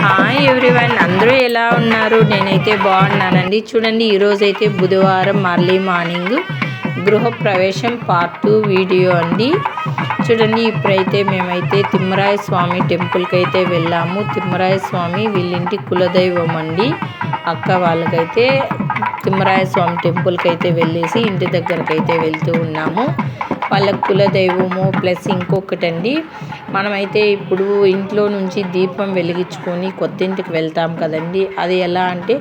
Hi everyone అందరూ ఎలా ఉన్నారు? నేనైతే బాగున్నానండి. చూడండి ఈరోజు అయితే బుధవారం మర్లీ మార్నింగ్ గృహప్రవేశం పార్ట్ టూ వీడియో అండి. చూడండి ఇప్పుడైతే మేమైతే తిమ్మరాయ స్వామి టెంపుల్కి అయితే వెళ్ళాము. తిమ్మరాయ స్వామి వీళ్ళింటి కులదైవం అండి. అక్క వాళ్ళకైతే తిమ్మరాయ స్వామి టెంపుల్కి అయితే వెళ్ళేసి ఇంటి దగ్గరకు అయితే వెళ్తూ ఉన్నాము. వాళ్ళ కులదైవము ప్లస్ ఇంకొకటండి మనమైతే ఇప్పుడు ఇంట్లో నుంచి దీపం వెలిగించుకొని కొత్త ఇంటికి వెళ్తాం కదండి. అది ఎలా అంటే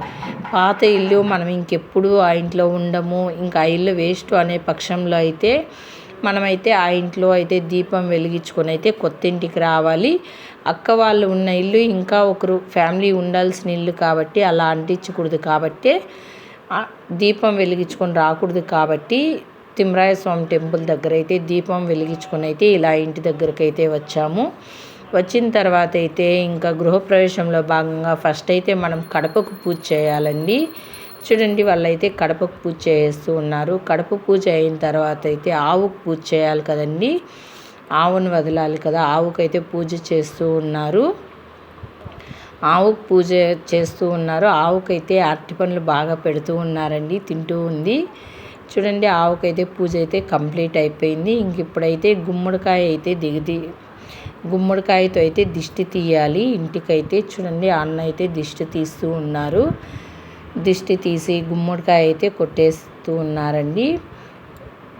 పాత ఇల్లు మనం ఇంకెప్పుడు ఆ ఇంట్లో ఉండము ఇంకా ఆ ఇల్లు వేస్ట్ అనే పక్షంలో అయితే మనమైతే ఆ ఇంట్లో అయితే దీపం వెలిగించుకొని అయితే కొత్త ఇంటికి రావాలి. అక్క వాళ్ళు ఉన్న ఇల్లు ఇంకా ఒకరు ఫ్యామిలీ ఉండాల్సిన ఇల్లు కాబట్టి అలా అంటించకూడదు కాబట్టి దీపం వెలిగించుకొని రాకూడదు కాబట్టి తిమ్మరాయ స్వామి టెంపుల్ దగ్గర అయితే దీపం వెలిగించుకొని అయితే ఇలా ఇంటి దగ్గరకు అయితే వచ్చాము. వచ్చిన తర్వాత అయితే ఇంకా గృహప్రవేశంలో భాగంగా ఫస్ట్ అయితే మనం కడపకు పూజ చేయాలండి. చూడండి వాళ్ళైతే కడపకు పూజ చేస్తూ ఉన్నారు. కడప పూజ అయిన తర్వాత అయితే ఆవుకు పూజ చేయాలి కదండి. ఆవును వదలాలి కదా ఆవుకైతే పూజ చేస్తూ ఉన్నారు. ఆవుకు పూజ చేస్తూ ఉన్నారు. ఆవుకైతే అరటి పండ్లు బాగా పెడుతూ ఉన్నారండి తింటూ ఉంది. చూడండి ఆవుకైతే పూజ అయితే కంప్లీట్ అయిపోయింది. ఇంక ఇప్పుడైతే గుమ్మడికాయ అయితే దిగిది గుమ్మడికాయతో అయితే దిష్టి తీయాలి. ఇంటికైతే చూడండి అన్న అయితే దిష్టి తీస్తూ ఉన్నారు. దిష్టి తీసి గుమ్మడికాయ అయితే కొట్టేస్తూ ఉన్నారండి.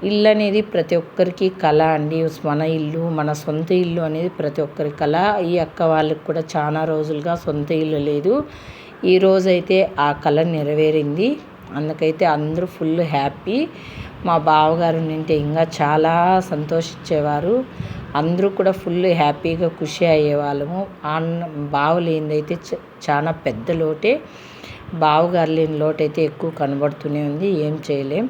ఇల్లు అనేది ప్రతి ఒక్కరికి కళ అండి. మన ఇల్లు మన సొంత ఇల్లు అనేది ప్రతి ఒక్కరి కళ. ఈ అక్క వాళ్ళకి కూడా చాలా రోజులుగా సొంత ఇల్లు లేదు. ఈ రోజైతే ఆ కళ నెరవేరింది. అందుకైతే అందరూ ఫుల్ హ్యాపీ. మా బావగారు నింటే ఇంకా చాలా సంతోషించేవారు. అందరూ కూడా ఫుల్ హ్యాపీగా ఖుషి అయ్యేవాళ్ళము. అన్న బావలేనిదైతే చాలా పెద్ద లోటే. బావగారు లేని లోటైతే ఎక్కువ కనబడుతూనే ఉంది. ఏం చేయలేం.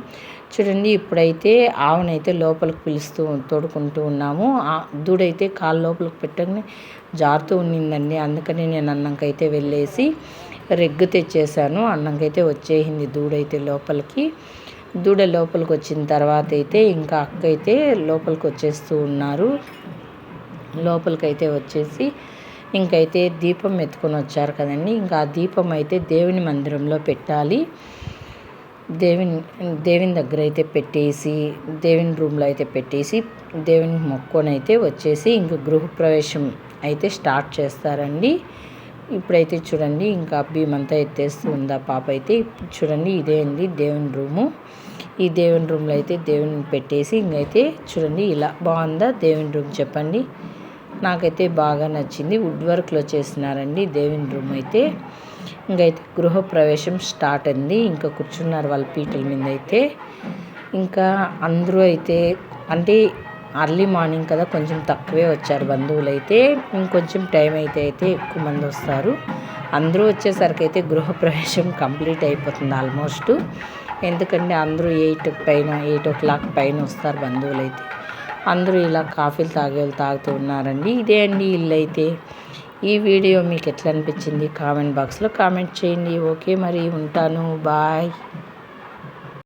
చూడండి ఇప్పుడైతే ఆవునైతే లోపలికి పిలుస్తూ తోడుకుంటూ ఉన్నాము. దూడైతే కాలు లోపలికి పెట్టని జారుతూ ఉన్నిందండి. అందుకని నేను అన్నంకైతే వెళ్ళేసి రెగ్గు తెచ్చేసాను. అన్నంకైతే వచ్చేసింది దూడైతే లోపలికి. దూడ లోపలికి వచ్చిన తర్వాత అయితే ఇంకా అక్క అయితే లోపలికి వచ్చేస్తూ ఉన్నారు. లోపలికైతే వచ్చేసి ఇంకైతే దీపం ఎత్తుకొని వచ్చారు కదండి. ఇంకా ఆ దీపం అయితే దేవుని మందిరంలో పెట్టాలి. దేవుని దేవుని దగ్గర అయితే పెట్టేసి దేవుని రూమ్లో అయితే పెట్టేసి దేవుని మొక్కొని అయితే వచ్చేసి ఇంక గృహప్రవేశం అయితే స్టార్ట్ చేస్తారండి. ఇప్పుడైతే చూడండి ఇంకా భీమంతా ఎత్తేస్తూ ఉందా పాప అయితే. చూడండి ఇదే అండి దేవుని రూము. ఈ దేవుని రూమ్లో అయితే దేవుని పెట్టేసి ఇంకైతే చూడండి ఇలా బాగుందా దేవుని రూమ్ చెప్పండి. నాకైతే బాగా నచ్చింది వుడ్ వర్క్లో చేసినారండి దేవుని రూమ్ అయితే. ఇంకైతే గృహప్రవేశం స్టార్ట్ అయింది. ఇంకా కూర్చున్నారు వాళ్ళ పీటల మీద అయితే ఇంకా అందరూ అయితే అంటే అర్లీ మార్నింగ్ కదా కొంచెం తక్కువే వచ్చారు బంధువులు అయితే ఇంకొంచెం టైం అయితే అయితే ఎక్కువ మంది వస్తారు. అందరూ వచ్చేసరికి అయితే గృహప్రవేశం కంప్లీట్ అయిపోతుంది ఆల్మోస్ట్ ఎందుకంటే అందరూ ఎయిట్ పైన ఎయిట్ ఓ క్లాక్ పైన వస్తారు బంధువులు అయితే అందరూ ఇలా కాఫీలు తాగే తాగుతూ ఉన్నారండి. ఇదే అండి ఇల్లు అయితే. ఈ వీడియో మీకు ఎట్లా అనిపించింది కామెంట్ బాక్స్లో కామెంట్ చేయండి. ఓకే మరి ఉంటాను. బాయ్.